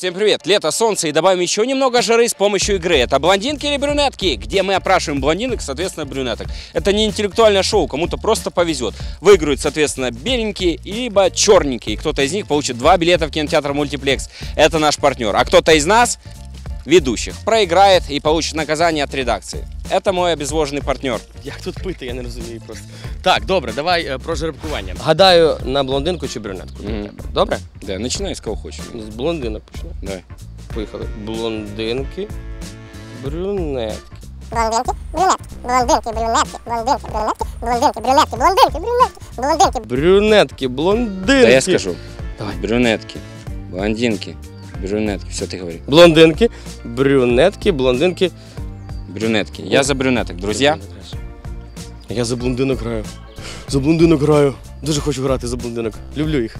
Всем привет! Лето, солнце и добавим еще немного жары с помощью игры. Это блондинки или брюнетки, где мы опрашиваем блондинок, соответственно, брюнеток. Это не интеллектуальное шоу, кому-то просто повезет. Выиграют, соответственно, беленькие, либо черненькие. Кто-то из них получит два билета в кинотеатр «Мультиплекс». Это наш партнер. А кто-то из нас, ведущих, проиграет и получит наказание от редакции. Это мой обезвоженный партнер. Як тут пити, я не розумію просто. Так, добре, давай е, про жеребкування. Гадаю, на блондинку чи брюнетку. Мгм. Тебе. Добре? Да, начинай с кого хочешь. З блондинок почнемо. Давай. Поїхали. Блондинки, брюнетки. Блондинки, брюнетки, блондинки, брюнетки, блондинки, брюнетки, блондинки, брюнетки, блондинки, блондинки, Брюнетки, блондинки. Да я скажу. Давай. Брюнетки, блондинки, брюнетки. Все, ты говори. Блондинки, брюнетки, блондинки. Брюнетки. Я за брюнеток. Друзья, Я за блондинок граю. За блондинок граю. Дуже хочу грати за блондинок. Люблю їх.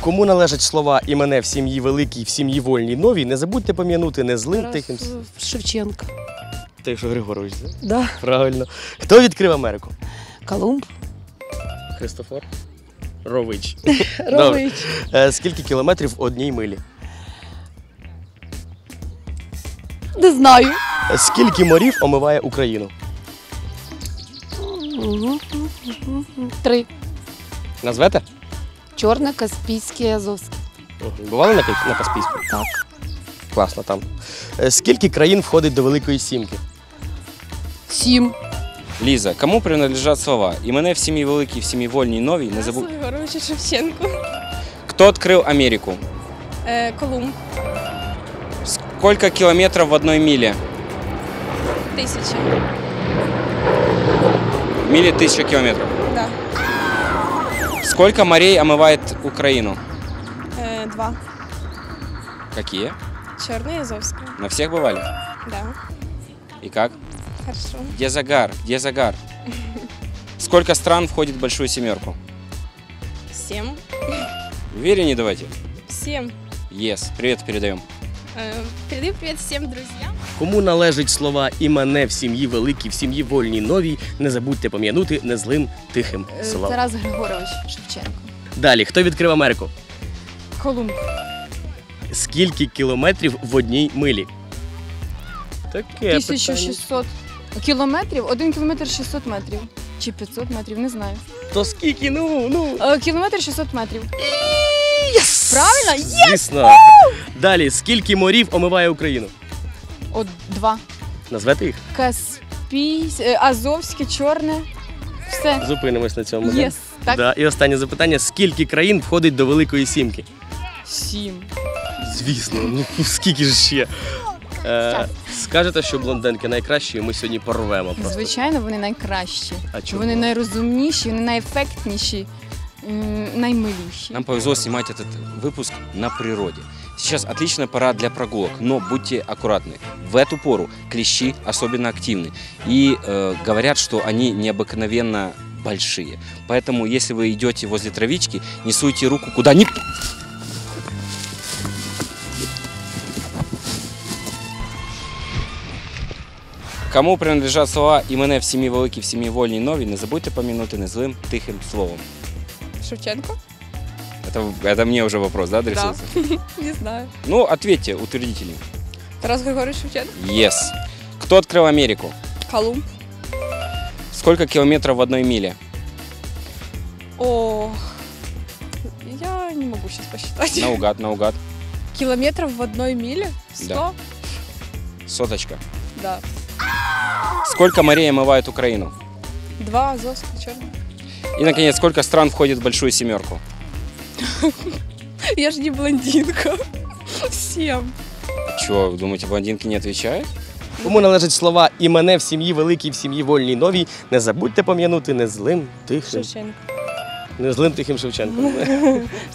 Кому належать слова і мене в сім'ї великій, в сім'ї вольній новій, не забудьте пом'янути не злим тихим. с- Шевченко. Ти що Григорович, да? Да. Правильно. Хто відкрив Америку? Колумб. Христофор. Рович. Рович. Е, скільки кілометрів в одній милі? Не знаю. Скільки морів омиває Україну? Три. Назвете? Чорне, Каспійське, Азовське. Бували на, Каспі- на Каспійську? Так. Класно там. Е, Скільки країн входить до Великої Сімки? Сім. Ліза, кому принадлежат слова? І мене в сім'ї великій, в сім'ї вольній новій не забудь. Григоровича Шевченко. Кто открыл Америку? Е, Колумб. Сколько километров в одной миле? Тисяча. В миле тысяча километров. Да. Сколько морей омывает Украину? Е, два. Какие? Чорна і Азовська. На всех бывали? Да. И как? Хорошо. Где загар? Где загар? Сколько стран входит в большую семерку? Сім. Увереннее давайте? Сім. Yes. Привет передаем. Е, передаю привіт всім друзям. Кому належать слова і мене в сім'ї великій, в сім'ї вольній новій, не забудьте пом'янути не злим тихим Е, словом. Тарас Григорович Шевченко. Далі, хто відкрив Америку? Колумб. Скільки кілометрів в одній милі? Таке 1600 кілометрів. Один кілометр 600 метрів. Чи 500 метрів, не знаю. То скільки? Ну, ну. Е, Кілометр 600 метрів. Правильно? Звісно. Далі, скільки морів омиває Україну? От два. Назвете їх? Каспій, е, Азовське, Чорне. Все. Зупинимось на цьому. да? Єс. Так? Да. І останнє запитання: скільки країн входить до Великої Сімки? Сім. Звісно, ну скільки ж ще? Е, скажете, що блондинки найкращі, і ми сьогодні порвемо просто. Звичайно, вони найкращі. А чому? Вони найрозумніші, вони найефектніші, наймиліші. Нам повезло снимать этот выпуск на природе. Сейчас отличная пора для прогулок, но будьте аккуратны. В эту пору клещи особенно активны. И э, говорят, что они необыкновенно большие. Поэтому, если вы идете возле травички, не суйте руку куда ни... Кому принадлежат слова «І мене в сім'ї великій, в сім'ї вольній новій», не забудьте помянути незлим тихим словом. Шевченко? Это, это мне уже вопрос, да, адресуется? Не знаю. Ну, ответьте утвердительно. Тарас Григорович Шевченко. Yes. Кто открыл Америку? Колумб. Сколько километров в одной миле? О, я не могу сейчас посчитать. Наугад, наугад. Километров в одной миле? Сто? Да. Соточка. Да. Сколько морей омывает Украину? Два, Азовська, Чорна. И, наконец, сколько стран входит в большую семерку? Я же не блондинка. Сім. Чего, вы думаете, блондинки не отвечают? Кому належать слова і мене в сім'ї великій, в сім'ї вольній новій, не забудьте пом'янути не злим тихим. Шевченко. Не злим тихим Шевченком.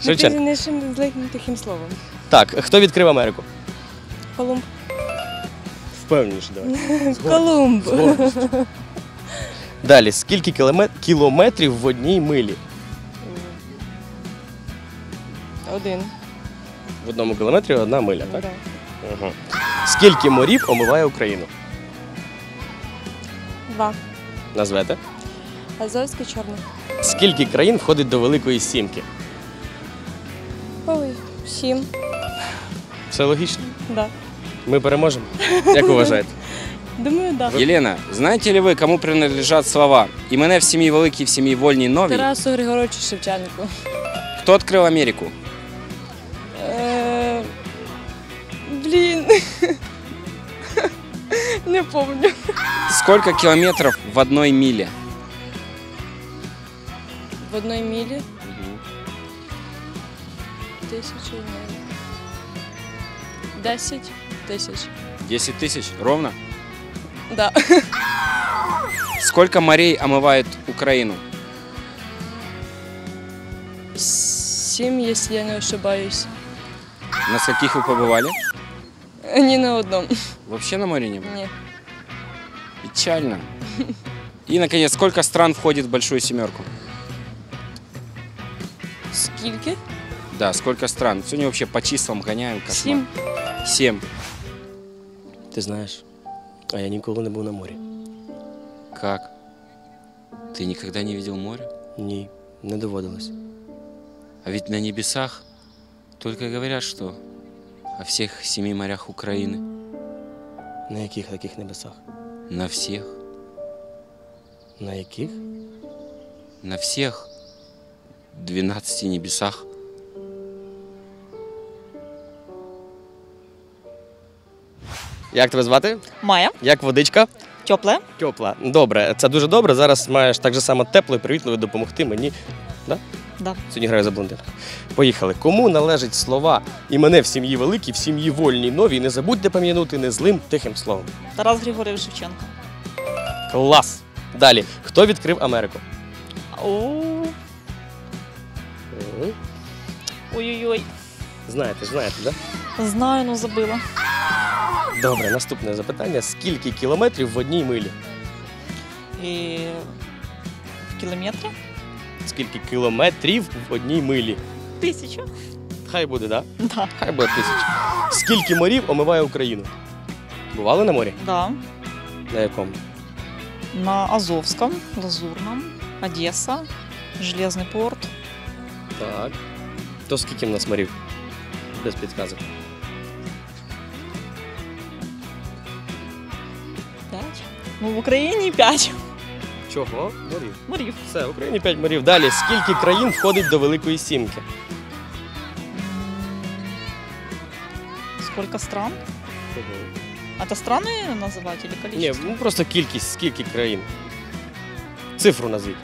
Шевченко. Написанішим злим таким словом. Так, хто відкрив Америку? Колумб. Впевненіше, давай. Колумб. З гордістю. Далі, скільки кілометрів в одній милі? Один. В одному кілометрі одна миля, так? Угу. Скільки морів омиває Україну? Два. Назвете? Азовська, Чорна. Скільки країн входить до Великої Сімки? Ой, Сім. Все логічно. Да. Ми переможемо. Як вважаєте? Думаю, да. Елена, знаете ли вы, кому принадлежат слова «И мене в сім'ї великій, в сім'ї вольній новій»? Тарасу Григоровичу Шевченку. Кто открыл Америку? Е, Блін. Не помню. Сколько километров в одной миле? В одній мілі тисячі. не. Десять тисяч. 10 тысяч, ровно? Да. Сколько морей омывает Украину? Сім, якщо я не ошибаюсь. На скольких вы побывали? Ні на одному. Вообще на море не было? Ні. Печально. И, наконец, сколько стран входит в Большую Семерку? Скільки? Да, сколько стран? Сегодня вообще по числам гоняем. Кошмар. Сім. Семь. Ти знаєш, а я ніколи не був на морі. Как? Ты никогда не видел море? Ні, не доводилось. А ведь на небесах только говорят, что о всех семи морях Украины. На яких таких небесах? На всех. На яких? На всех 12 небесах. Як тебе звати? Майя, Як водичка? тепле. Тепла. Добре, це дуже добре. Зараз маєш так же само тепло і привітливо допомогти мені. Да? Да. Сьогодні граю за блондинку. Поїхали. Кому належать слова і мене в сім'ї великій, в сім'ї вольній новій, не забудьте пам'янути незлим тихим словом. Тарас Григорьович Шевченко. Клас! Далі. Хто відкрив Америку? О, ой-ой-ой. Знаєте, знаєте, да? Знаю, ну забила. Добре, наступне запитання. Скільки кілометрів в одній милі? І в кілометрі? Скільки кілометрів в одній милі? Тисяча. Хай буде, да? Да. Хай буде тисяча. Скільки морів омиває Україну? Бували на морі? Да. На якому? На Азовском, Лазурном, Одесса, Железный порт. Так. То скільки в нас морів? Без підказок. Ну, в Україні п'ять. Чого? Морів. Морів. Все, в Україні 5 морів. Далі. Скільки країн входить до Великої Сімки? М, Сколько стран? Это страны называть или Ні, количество? ну просто кількість, скільки країн. Цифру назвіть.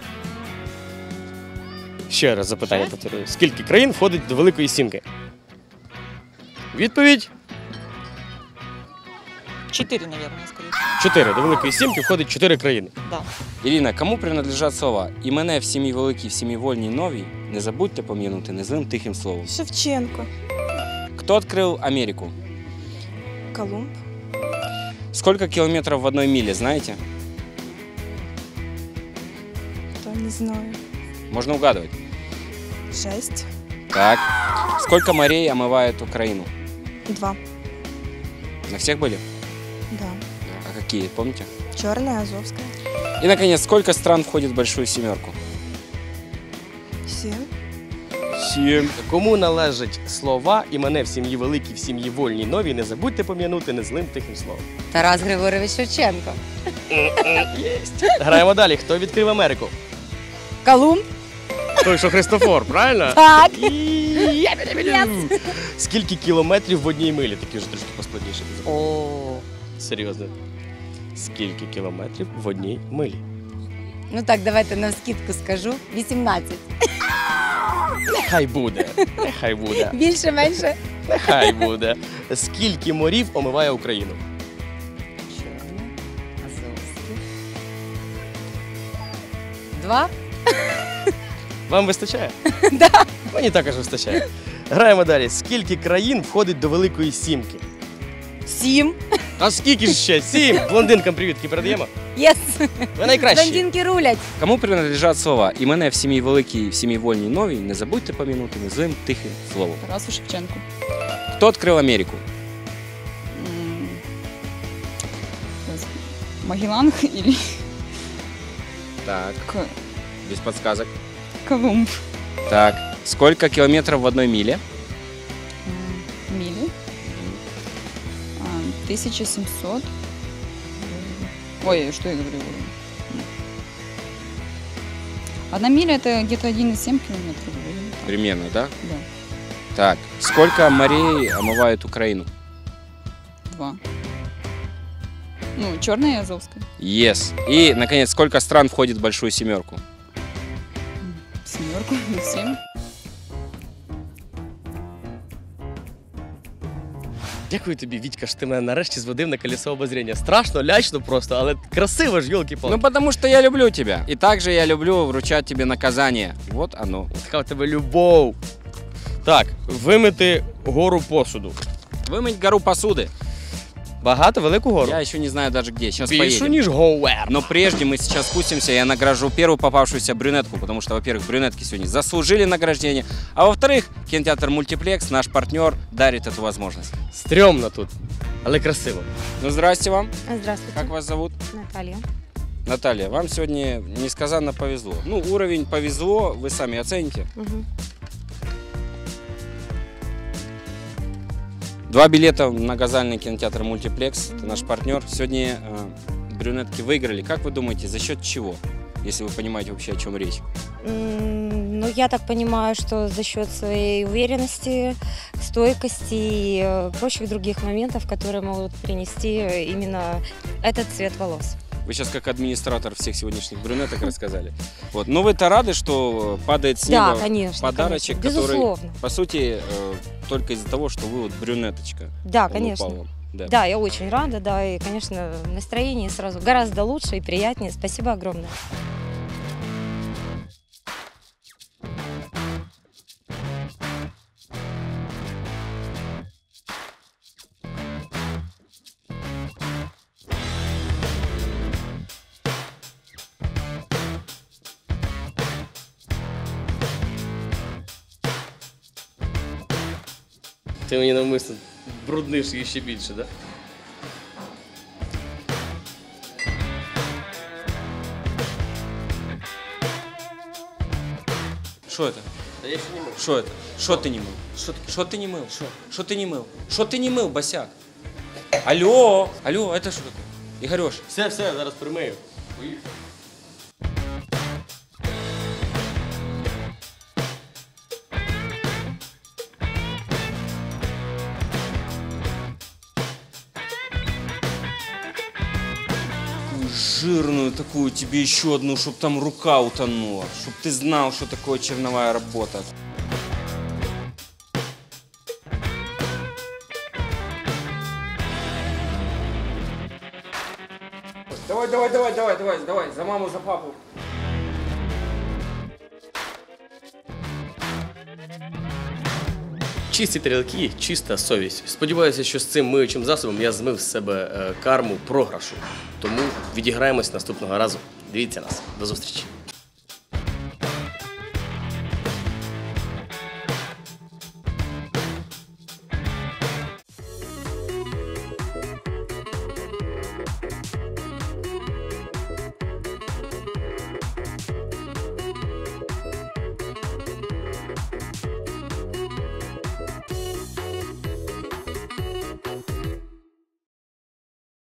Ще раз запитання Шесть? повторюю. Скільки країн входить до Великої Сімки? Відповідь Четыре, наверное, скорее всего. 4. До Великої Сімки входить 4 країни. Да. Ірина, кому принадлежать слова «І мене в сім'ї великій, в сім'ї вольній новій» не забудьте пом'янути незлим тихим словом. Шевченко. Кто открыл Америку? Колумб. Сколько километров в одной миле, знаете? Та не знаю. Можно угадывать. Шесть. Так. Сколько морей омывает Украину? Два. На всех были? Да. А какие, помните? Черная, Азовская. И, наконец, сколько стран входит в Большую Семерку? Семь. Семь. Кому належать слова і мене в сім'ї великій, в сім'ї вольній новій, не забудьте пом'янути незлим тихим словом. Тарас Григорович Шевченко. Єсть. Граємо далі. Хто відкрив Америку? Колумб. Той, що Христофор, правильно? Так. Скільки кілометрів в одній милі? Такі вже трошки поскладніше. О. Серйозно. Скільки кілометрів в одній милі? Ну так, давайте навскидку скажу. 18. Нехай буде. Нехай буде. Більше, менше. Нехай буде. Скільки морів омиває Україну? Чорне, Азовське. Два. Вам вистачає? Да. Мені також вистачає. Граємо далі. Скільки країн входить до Великої Сімки? Сім. А скільки ж ще? Сім! Блондинкам привітки передаємо. Єс. Ви найкращі. Блондинки рулять. Кому принадлежать слова «І мене в сім'ї великій, в сім'ї вольній новій» не забудьте пом'янути незлим тихим словом. Тарасу Шевченку. Кто открыл Америку? М, Магеллан или Так. К- Без подсказок. Колумб? Так. Сколько километров в одной миле? 1700. Ой, что я говорю? Одна миля это где-то 1,7 километров. Примерно, да? Да, Так, сколько морей омывает Украину? два. Ну, черная и Азовская. Yes. И, наконец, сколько стран входит в большую семерку? Семерку, семь. Дякую тобі, Вітька, що ти мене нарешті зводив на колесо обозріння. Страшно, лячно просто, але красиво ж, йолки палки Ну, потому что я люблю тебя. И также я люблю вручать тебе наказание. Вот оно. Така в тебе любов. Так, вимити гору посуду. Вымыть гору посуды. Багато, велику гору? Я еще не знаю даже где. Сейчас Більшу, поедем. ніж гоуер. Но прежде мы сейчас спустимся, я награжу первую попавшуюся брюнетку, потому что, во-первых, брюнетки сегодня заслужили награждение, а во-вторых, кинотеатр «Мультиплекс», наш партнер, дарит эту возможность. Стрьомно тут, але красиво. Ну, здрасте вам. Здравствуйте. Как вас зовут? Наталья. Наталья, вам сегодня несказанно повезло. Ну, уровень повезло, вы сами оцените. Мгм. Два билета в многозальный кинотеатр «Мультиплекс». Это наш партнер. Сегодня э, брюнетки выиграли. Как вы думаете, за счет чего? Если вы понимаете вообще, о чем речь. Ну, я так понимаю, что за счет своей уверенности, стойкости и э, прочих других моментов, которые могут принести именно этот цвет волос. Вы сейчас как администратор всех сегодняшних брюнеток рассказали. Вот. Но вы-то рады, что падает с неба да, конечно. подарочек, конечно. который, по сути, э, только из-за того, что вы вот брюнеточка. Да, Он конечно. упал вам. Да. Да, я очень рада, да, и, конечно, настроение сразу гораздо лучше и приятнее. Спасибо огромное. Ти мені навмисно брудниш її ще більше, так? Да? Что это? Та я ще не можу. Что это? Что ты не мыл? Что ты, что ты не мыл? Что? Что ты не мыл? Что ты не мыл, босяк? Алло! Алло, это что такое? Игорёш, Все, все, зараз примию. такую Такую тебе еще одну, чтоб там рука утонула, чтоб ты знал, что такое черновая работа. Давай, давай, давай, давай, давай, давай, за маму, за папу. Чисті тарілки, чиста совість. Сподіваюся, що з цим миючим засобом я змив з себе е, карму програшу. Тому відіграємось наступного разу. Дивіться нас. До зустрічі.